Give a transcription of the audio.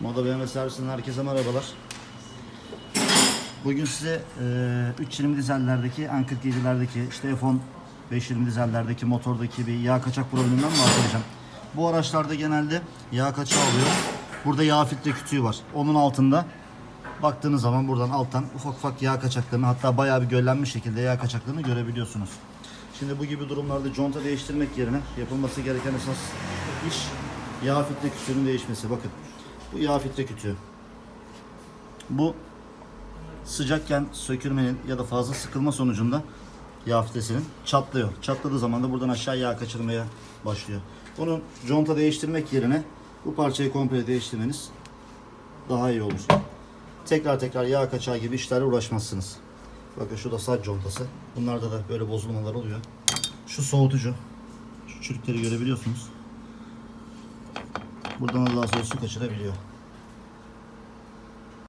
Moda BMW servisinden herkese merhabalar. Bugün size e, 320 dizellerdeki, N47'lerdeki, işte F10 520 dizellerdeki motordaki bir yağ kaçak probleminden bahsedeceğim. Bu araçlarda genelde yağ kaçağı oluyor. Burada yağ filtre kütüğü var. Onun altında baktığınız zaman buradan alttan ufak ufak yağ kaçaklarını hatta bayağı bir göllenmiş şekilde yağ kaçaklarını görebiliyorsunuz. Şimdi bu gibi durumlarda conta değiştirmek yerine yapılması gereken esas iş yağ filtre kütüğünün değişmesi. Bakın bu yağ filtre kütüğü. Bu sıcakken sökürmenin ya da fazla sıkılma sonucunda yağ filtresinin çatlıyor. Çatladığı zaman da buradan aşağı yağ kaçırmaya başlıyor. Bunu conta değiştirmek yerine bu parçayı komple değiştirmeniz daha iyi olur. Tekrar tekrar yağ kaçağı gibi işlerle uğraşmazsınız. Bakın şu da saç contası. Bunlarda da böyle bozulmalar oluyor. Şu soğutucu. Şu çürükleri görebiliyorsunuz. Buradan da daha sonra su kaçırabiliyor.